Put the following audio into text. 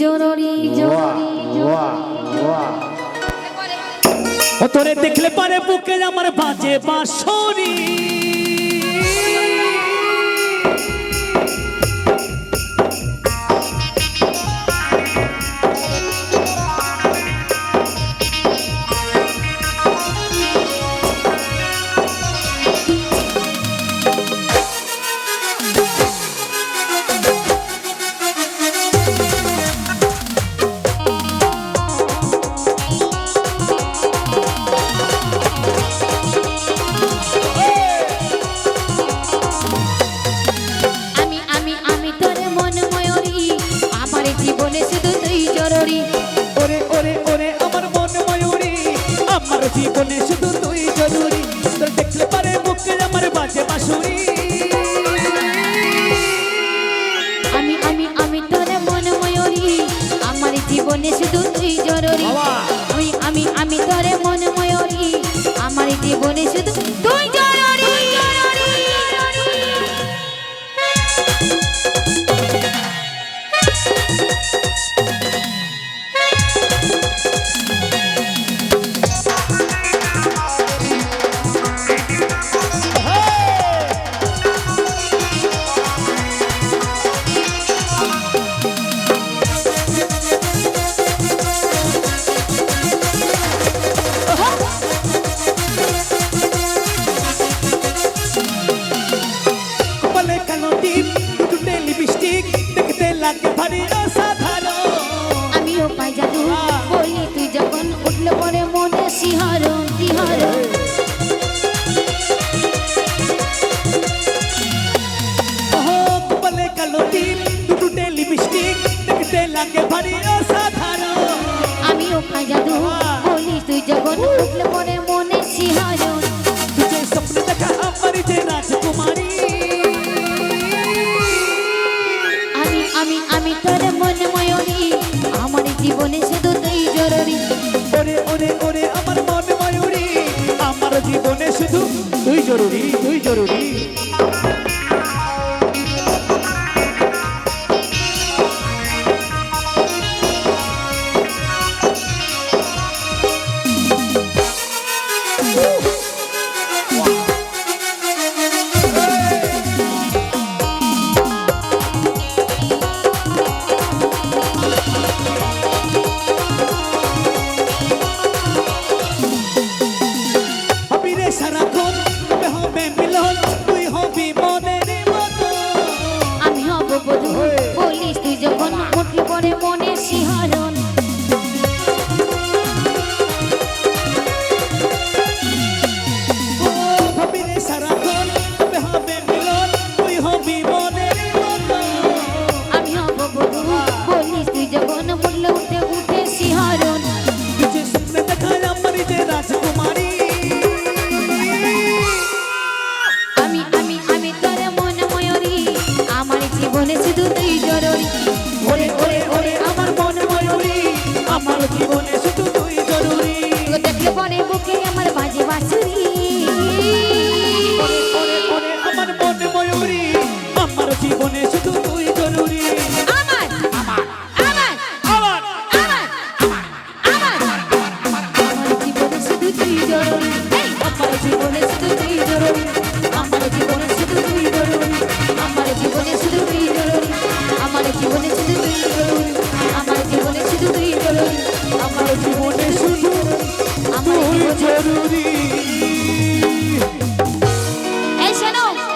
জরুরি জরুরি জরুরি। তোরে দেখলে পারে বুকে আমার বাজে বাঁশরি জীবনে শুধু তুই জরুরি। তোর দেখলে পারে বুকে আমার বাজে বাসুরি আমি আমি আমি তোর মন ময়ূরী আমার জীবনে শুধু তুই জরুরি। আমি আমি আমি তোর মন লাগে ভারী অসাধারণ আমিও পাই জাদু। বলি তুই যখন উঠলে পরে মনে শিহরণ শিহরণ। কালো টিপ দুটে লিপস্টিক দেখতে লাগে ভারী অসাধারণ আমিও পাই জাদু। বলি তুই যখন উঠলে পরে মনে শিহরণ। তুঝে স্বপ্ন দেখা আমার যে রাজকুমারী আমি আমি তোর মন ময়ূরী আমার জীবনে শুধু তুই জরুরি। ওরে ওরে ওরে আমার মন ময়ূরী আমার জীবনে শুধু তুই জরুরি তুই জরুরি। হবি সারাক্ষণ হবে মিলন, তুই হবি মনের মতো। আমি হব বধু, বলিস তুই যখন উঠলে পরে মনে জীবনে শুধু আমার জরুরি।